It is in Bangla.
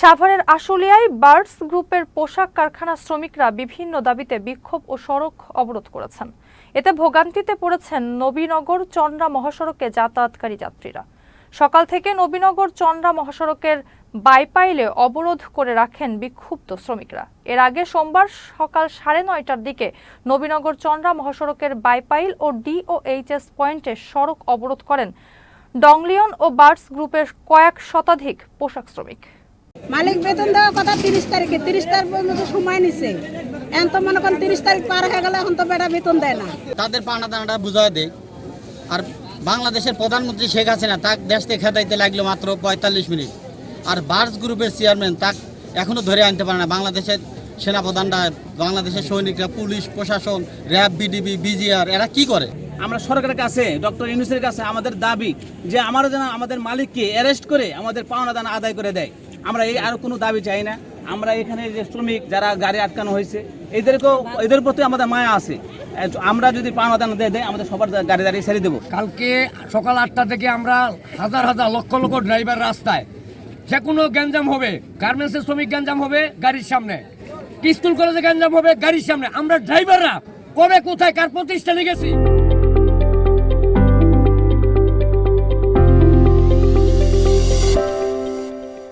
সাভারের আশুলিয়ায় বার্ডস গ্রুপের পোশাক কারখানা শ্রমিকরা বিভিন্ন দাবিতে বিক্ষোভ ও সড়ক অবরোধ করেছেন। এতে ভোগান্তিতে পড়েছেন নবীনগর চন্দ্রা মহাসড়কে যাতায়াতকারী যাত্রীরা। সকাল থেকে নবীনগর চন্দ্রা মহাসড়কের বাইপাইলে অবরোধ করে রাখেন বিক্ষুব্ধ শ্রমিকরা। এর আগে সোমবার সকাল সাড়ে নয়টার দিকে নবীনগর চন্দ্রা মহাসড়কের বাইপাইল ও ডিওএইচএস পয়েন্টে সড়ক অবরোধ করেন ডংলিয়ন ও বার্ডস গ্রুপের কয়েক শতাধিক পোশাক শ্রমিক। মালিক বেতন দেওয়ার কথা তিরিশ তারিখে। তিরিশ তারিখ পর্যন্ত সময় নিছে। এখন তো মনে করেন তিরিশ তারিখ পার হয়ে গেলে এখন তো বেটা বেতন দেয় না। তাদের পাওনা দানাটা বুঝায় দেয় আর বাংলাদেশের প্রধানমন্ত্রী শেখ হাসিনা তাক দেশ থেকে খেদাইতে লাগল মাত্র পঁয়তাল্লিশ মিনিট। আর বার্স গ্রুপের চেয়ারম্যান তাক এখনও ধরে আনতে পারে না। বাংলাদেশের সেনাপ্রধানরা বাংলাদেশের সৈনিকরা পুলিশ প্রশাসন র্যাব বিডিবি বিজিআর এরা কি করে? আমরা সরকারের কাছে ডক্টর ইউনুসের কাছে আমাদের দাবি যে আমরা যেন আমাদের মালিককে অ্যারেস্ট করে আমাদের পাওনা দানা আদায় করে দেয়। আমরা এই আর কোনো দাবি চাই না। আমরা এখানে যে শ্রমিক যারা গাড়ি আটকানো হয়েছে, এদেরকেও এদের প্রতি আমাদের মায়া আছে। আমরা যদি পাওনা দানা দিয়ে দেয় আমাদের সবার গাড়ি দাঁড়িয়ে ছেড়ে দেবো। কালকে সকাল আটটা থেকে আমরা হাজার হাজার লক্ষ লক্ষ ড্রাইভার রাস্তায়। যে কোনো গ্যাঞ্জাম হবে, গার্মেন্টসের শ্রমিক গ্যাঞ্জাম হবে গাড়ির সামনে। স্কুল কলেজে গ্যাঞ্জাম হবে গাড়ির সামনে। আমরা ড্রাইভাররা কবে, কোথায়, কার প্রতিষ্ঠানে গেছি?